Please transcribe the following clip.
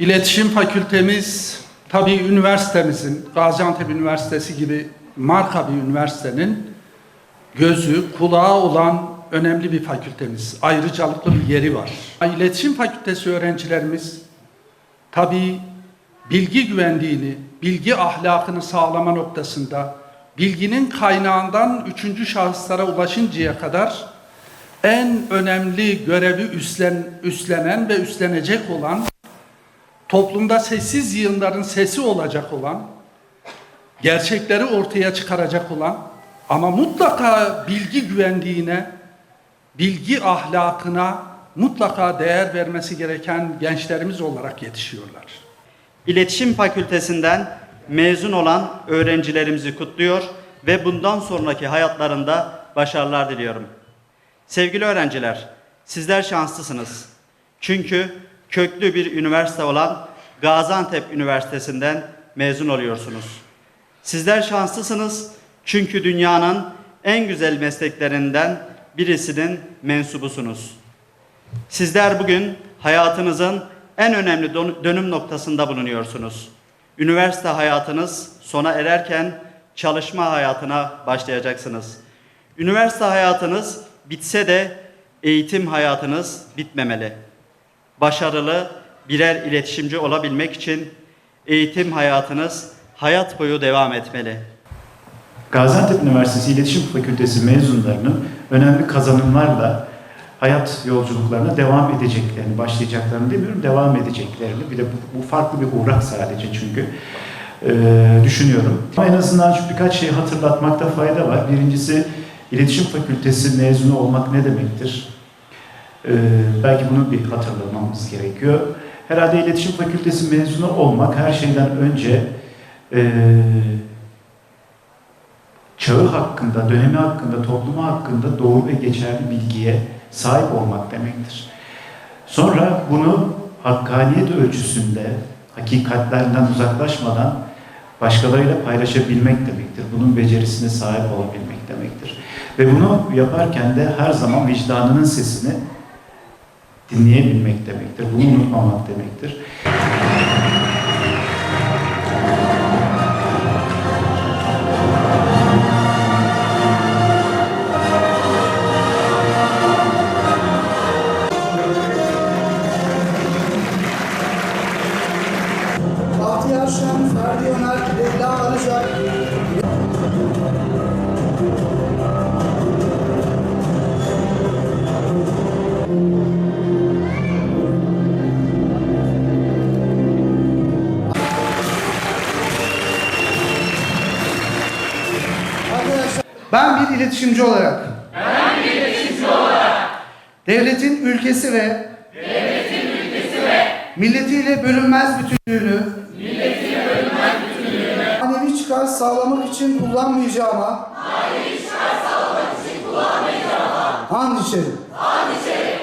İletişim Fakültemiz tabii üniversitemizin, Gaziantep Üniversitesi gibi marka bir üniversitenin gözü, kulağı olan önemli bir fakültemiz. Ayrıcalıklı bir yeri var. İletişim Fakültesi öğrencilerimiz tabii bilgi güvenliğini, bilgi ahlakını sağlama noktasında bilginin kaynağından üçüncü şahıslara ulaşıncaya kadar en önemli görevi üstlen, üstlenen ve üstlenecek olan toplumda sessiz yığınların sesi olacak olan, gerçekleri ortaya çıkaracak olan ama mutlaka bilgi güvenliğine, bilgi ahlakına mutlaka değer vermesi gereken gençlerimiz olarak yetişiyorlar. İletişim Fakültesinden mezun olan öğrencilerimizi kutluyor ve bundan sonraki hayatlarında başarılar diliyorum. Sevgili öğrenciler, sizler şanslısınız. Çünkü köklü bir üniversite olan Gaziantep Üniversitesi'nden mezun oluyorsunuz. Sizler şanslısınız çünkü dünyanın en güzel mesleklerinden birisinin mensubusunuz. Sizler bugün hayatınızın en önemli dönüm noktasında bulunuyorsunuz. Üniversite hayatınız sona ererken çalışma hayatına başlayacaksınız. Üniversite hayatınız bitse de eğitim hayatınız bitmemeli. Başarılı birer iletişimci olabilmek için eğitim hayatınız hayat boyu devam etmeli. Gaziantep Üniversitesi İletişim Fakültesi mezunlarının önemli kazanımlarla hayat yolculuklarına devam edeceklerini, başlayacaklarını demiyorum, devam edeceklerini, bir de bu, bu farklı bir uğrak sadece çünkü e, düşünüyorum. Ama en azından şu birkaç şey hatırlatmakta fayda var. Birincisi İletişim Fakültesi mezunu olmak ne demektir? E, belki bunu bir hatırlamamız gerekiyor. Herhalde İletişim Fakültesi mezunu olmak her şeyden önce e, çağı hakkında, dönemi hakkında, toplumu hakkında doğru ve geçerli bilgiye sahip olmak demektir. Sonra bunu hakkaniyet ölçüsünde, hakikatlerden uzaklaşmadan başkalarıyla paylaşabilmek demektir. Bunun becerisine sahip olabilmek demektir. Ve bunu yaparken de her zaman vicdanının sesini dinleyebilmek demektir. Bunu unutmamak demektir. Bahtiyar Şen, Ferdi Öner, Leyla Arıca, ben bir iletişimci olarak. Ben bir iletişimci olarak. Devletin ülkesi ve devletin ülkesi ve milletiyle bölünmez bütünlüğünü manevi çıkar sağlamak için kullanmayacağıma manevi çıkar sağlamak için kullanmayacağıma and içerim.